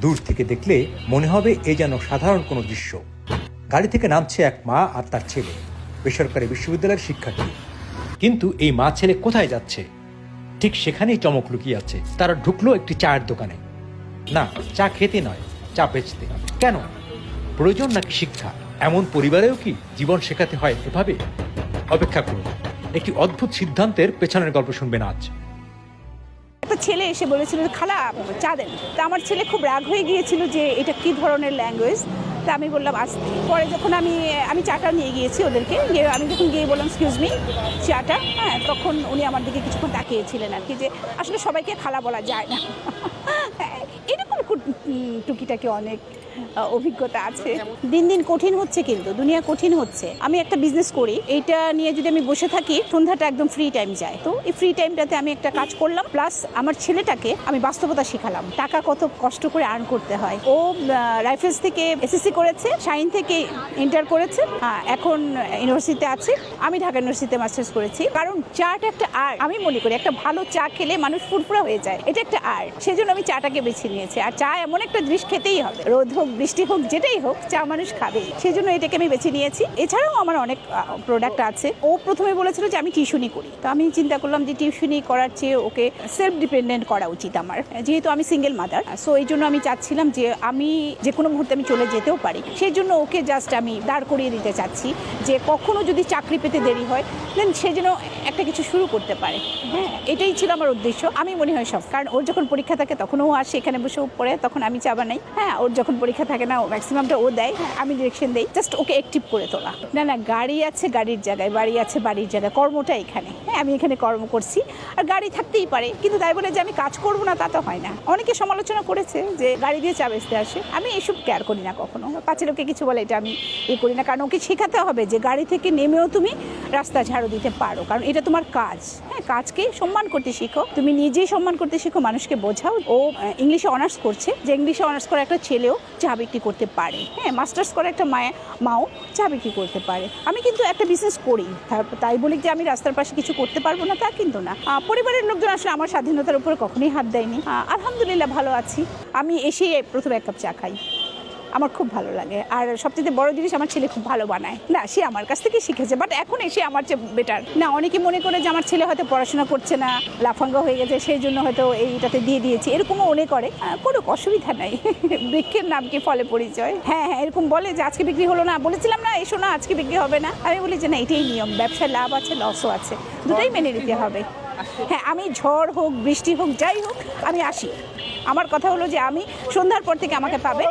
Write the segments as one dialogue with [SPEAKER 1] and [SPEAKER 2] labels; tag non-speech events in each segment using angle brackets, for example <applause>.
[SPEAKER 1] দূর থেকে দেখলে মনে হবে এ যেন সাধারণ কোনো দৃশ্য। গাড়ি থেকে নামছে এক মা আর তার ছেলে, বেসরকারি বিশ্ববিদ্যালয়ের শিক্ষার্থী। কিন্তু এই মা ছেলে কোথায় যাচ্ছে? ঠিক সেখানেই চমক লুকিয়ে আছে। তারা ঢুকলো একটি চায়ের দোকানে। না, চা খেতে নয়, চা বেচতে। কেন? প্রয়োজন নাকি শিক্ষা? এমন পরিবারেও কি জীবন শেখাতে হয় এভাবে? অপেক্ষা করুন। একটি অদ্ভুত সিদ্ধান্তের পেছনের গল্প শুনবেন আজ।
[SPEAKER 2] ছেলে এসে বলেছিল খালা, চা দেন। তা আমার ছেলে খুব রাগ হয়ে গিয়েছিল যে, এটা কি ধরনের ল্যাঙ্গুয়েজ তা আমি বললাম আসতে পরে যখন আমি আমি চাটা নিয়ে গিয়েছি ওদেরকে, গিয়ে আমি যখন গিয়ে বললাম এক্সকিউজ মি চাটা? হ্যাঁ তখন উনি আমার দিকে কিছুক্ষণ তাকিয়েছিলেন আর কি যে, আসলে সবাইকে খালা বলা যায় না। এরকম টুকিটাকি অনেক অভিজ্ঞতা আছে। দিন দিন কঠিন হচ্ছে কিন্তু দুনিয়া কঠিন হচ্ছে। আমি একটা বিজনেস করি এইটা নিয়ে যদি আমি বসে থাকি সন্ধ্যাটা একদম ফ্রি টাইম যায়। তো এই ফ্রি টাইমটাতে আমি একটা কাজ করলাম প্লাস আমার ছেলেটাকে আমি বাস্তবতা শেখালাম। টাকা কত কষ্ট করে আর্ন করতে হয়। ও রাইফেলস থেকে এসএসসি করেছে শাইন থেকে ইন্টার করেছে এখন ইউনিভার্সিটিতে আছে। আমি ঢাকা ইউনিভার্সিটিতে মাস্টার্স করেছি। কারণ চাটা একটা আর্ট আমি মনে করি একটা ভালো চা খেলে মানুষ ফুরফুরা হয়ে যায়। এটা একটা আর্ট সেই জন্য আমি চাটাকে বেছে নিয়েছি। আর চা এমন একটা জিনিস খেতেই হবে। রোদ হোক, বৃষ্টি হোক, যেটাই হোক, চা মানুষ খাবেই। সেই জন্য এটাকে আমি বেছে নিয়েছি। এছাড়াও আমার অনেক প্রোডাক্ট আছে। ও প্রথমে বলেছিল যে আমি টিউশনি করি। তো আমি চিন্তা করলাম যে টিউশনি করার চেয়ে ওকে সেলফ ডিপেন্ডেন্ট করা উচিত আমার। যেহেতু আমি সিঙ্গেল মাদার সো এই জন্য আমি চাচ্ছিলাম যে আমি যে কোনো মুহূর্তে আমি চলে যেতেও পারি। সেই জন্য ওকে জাস্ট আমি দাঁড় করিয়ে দিতে চাচ্ছি যে কখনো যদি চাকরি পেতে দেরি হয় দেন সে যেন একটা কিছু শুরু করতে পারে। হ্যাঁ এটাই ছিল আমার উদ্দেশ্য। আমি মনে হয় সব। কারণ ওর যখন পরীক্ষা থাকে তখন ও আসে এখানে বসে পড়ে তখন আমি চাবা নাই হ্যাঁ ওর যখন পরীক্ষা থাকে না ম্যাক্সিমামটা ও দেয়। হ্যাঁ, আমি ডিরেকশন দেই। জাস্ট ওকে অ্যাক্টিভ করে তোলা। না না গাড়ি আছে গাড়ির জায়গায় বাড়ি আছে বাড়ির জায়গায় কর্মটা এখানে। হ্যাঁ আমি এখানে কর্ম করছি। আর গাড়ি থাকতেই পারে। কিন্তু তাই বলে যে আমি কাজ করব না তা তো হয় না। অনেকে সমালোচনা করেছে যে গাড়ি দিয়ে চা বেচতে আসে। আমি এসব কেয়ার করি না কখনো। পাঁচের লোকে কিছু বলে এটা আমি এ করি না। কারণ ওকে শেখাতে হবে যে গাড়ি থেকে নেমেও তুমি রাস্তা ঝাড়ু দিতে পারো। কারণ এটা তোমার কাজ। হ্যাঁ কাজকে সম্মান করতে শিখো। তুমি নিজেই সম্মান করতে শিখো মানুষকে বোঝাও। ও ইংলিশে অনার্স করছে, যে ইংলিশে অনার্স করা একটা ছেলেও চা বিক্রি করতে পারে। হ্যাঁ মাস্টার্স করা একটা মায়া, মাও চা বিক্রি করতে পারে। আমি কিন্তু একটা বিজনেস করি তাই বলি যে আমি রাস্তার পাশে কিছু করতে পারব না, তা কিন্তু না। পরিবারের লোকজন আসলে আমার স্বাধীনতার উপরে কখনোই হাত দেয়নি। আলহামদুলিল্লাহ ভালো আছি। আমি এসেই প্রথমে এক কাপ চা খাই। আমার খুব ভালো লাগে। আর সবচেয়ে বড় জিনিস আমার ছেলে খুব ভালো বানায়। না, সে আমার কাছ থেকে শিখেছে বাট এখন এসে আমার চেয়ে বেটার না, অনেকে মনে করে যে আমার ছেলে হয়তো পড়াশোনা করছে না, লাফাঙ্গা হয়ে গেছে, সেই জন্য হয়তো এইটাতে দিয়ে দিয়েছি। এরকমও মনে করে। কোনো অসুবিধা নাই। <laughs> বৃক্ষের নাম কি ফলে পরিচয়? হ্যাঁ হ্যাঁ এরকম বলে যে আজকে বিক্রি হলো না, বলেছিলাম না, এসো না, আজকে বিক্রি হবে না। আমি বলি যে না, এটাই নিয়ম। ব্যবসায় লাভ আছে লসও আছে। দুটাই মেনে নিতে হবে। হ্যাঁ আমি ঝড় হোক, বৃষ্টি হোক, যাই হোক, আমি আসি। আমার কথা হলো যে আমি সন্ধ্যার পর থেকে আমাকে পাবে।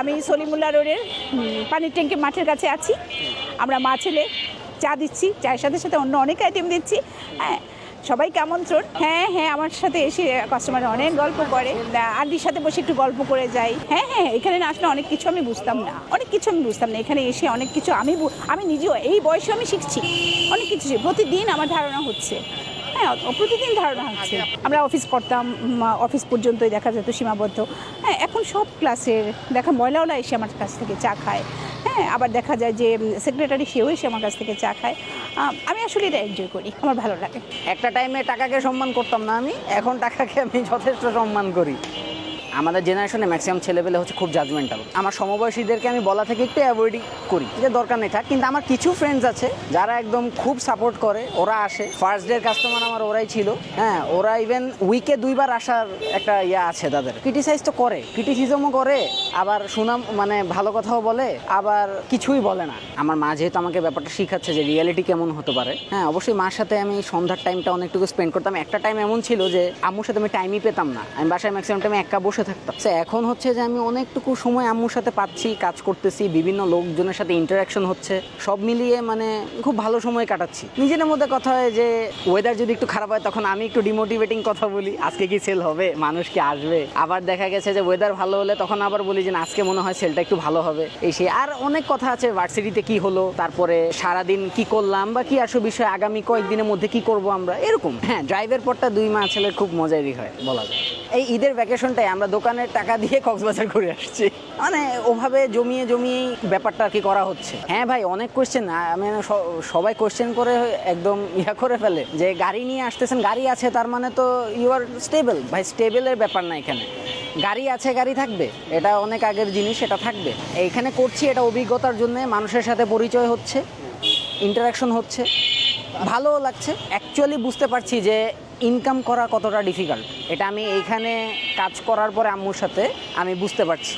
[SPEAKER 2] আমি সলিমুল্লাহ রোডের পানির ট্যাঙ্কি মাঠের কাছে আছি। আমরা মা, ছেলে, চা দিচ্ছি, চায়ের সাথে সাথে অন্য অনেক আইটেম দিচ্ছি। হ্যাঁ সবাইকে আমন্ত্রণ। হ্যাঁ হ্যাঁ আমার সাথে এসে কাস্টমার অনেক গল্প করে। আন্টির সাথে বসে একটু গল্প করে যাই। হ্যাঁ হ্যাঁ এখানে না আসলে অনেক কিছু আমি বুঝতাম না। অনেক কিছু আমি বুঝতাম না। এখানে এসে অনেক কিছু আমি আমি নিজেও, এই বয়সে আমি শিখছি। অনেক কিছু প্রতিদিন আমার ধারণা হচ্ছে। হ্যাঁ প্রতিদিন ধারণা হচ্ছে। আমরা অফিস করতাম অফিস পর্যন্তই দেখা যেত, সীমাবদ্ধ। হ্যাঁ এখন সব ক্লাসের দেখা ময়লাওলা এসে আমার কাছ থেকে চা খায়। হ্যাঁ আবার দেখা যায় যে সেক্রেটারি সেও এসে আমার কাছ থেকে চা খায়। আমি আসলে এটা এনজয় করি, আমার ভালো লাগে।
[SPEAKER 3] একটা টাইমে টাকাকে সম্মান করতাম না আমি, এখন টাকাকে আমি যথেষ্ট সম্মান করি। আমাদের জেনারেশনে ম্যাক্সিমাম ছেলেপেলে হচ্ছে খুব জাজমেন্টাল আমার সমবয়সীদেরকে আমি বলা থেকে একটু অ্যাভয়েডই করি যে দরকার নেই থাক, কিন্তু আমার কিছু ফ্রেন্ডস আছে যারা একদম খুব সাপোর্ট করে, ওরা আসে। ফার্স্ট ডের কাস্টমার আমার ওরাই ছিল হ্যাঁ ওরা ইভেন উইকে দুইবার আসার একটা ইয়ে আছে তাদের। ক্রিটিসাইজ তো করে ক্রিটিসিজমও করে, আবার সুনাম মানে ভালো কথাও বলে, আবার কিছুই বলে না। আমার মা যেহেতু আমাকে ব্যাপারটা শিখাচ্ছে যে রিয়েলিটি কেমন হতে পারে হ্যাঁ অবশ্যই মার সাথে আমি সন্ধ্যার টাইমটা অনেকটুকু স্পেন্ড করতাম। একটা টাইম এমন ছিল যে আম্মুর সাথে আমি টাইমই পেতাম না। আমি বাসায় ম্যাক্সিমাম টাইমে একা বসে থাকতাম। এখন হচ্ছে যে আমি অনেকটুকু সময় আম্মুর সাথে পাচ্ছি, কাজ করতেছি, বিভিন্ন লোকজনের সাথে ইন্টারাকশন হচ্ছে। সব মিলিয়ে মানে খুব ভালো সময় কাটাচ্ছি। নিজের মধ্যে কথা হয় যে ওয়েদার যদি একটু খারাপ হয়, তখন আমি একটু ডিমোটিভেটিং কথা বলি। আজকে কি সেল হবে? মানুষ কি আসবে? আবার দেখা গেছে যে ওয়েদার ভালো হলে তখন আবার বলি যে আজকে মনে হয় সেলটা একটু ভালো হবে। এই সে আর অনেক কথা আছে ভার্সিটিতে কি হলো, তারপরে সারাদিন কি করলাম বা কি আসো বিষয়, আগামী কয়েকদিনের মধ্যে কি করব আমরা, এরকম। হ্যাঁ ড্রাইভের পরটা দুই মা ছেলের খুব মজারই হয়, বলা যায়। এই ঈদের ভ্যাকেশনটাই আমরা দোকানের টাকা দিয়ে কক্সবাজার ঘুরে আসছি। মানে ওভাবে জমিয়ে জমিয়েই ব্যাপারটা আর কি করা হচ্ছে। হ্যাঁ ভাই, অনেক কোয়েশ্চেন স- সবাই কোয়েশ্চেন করে একদম ইয়া করে ফেলে যে গাড়ি নিয়ে আসতেছেন, গাড়ি আছে, তার মানে তো ইউ আর স্টেবল ভাই স্টেবলের ব্যাপার না এখানে। গাড়ি আছে, গাড়ি থাকবে। এটা অনেক আগের জিনিস, এটা থাকবে। এইখানে করছি, এটা অভিজ্ঞতার জন্য মানুষের সাথে পরিচয় হচ্ছে ইন্টারাকশন হচ্ছে। ভালোও লাগছে। অ্যাকচুয়ালি বুঝতে পারছি যে ইনকাম করা কতটা ডিফিকাল্ট এটা আমি এইখানে কাজ করার পরে আম্মুর সাথে আমি বুঝতে পারছি।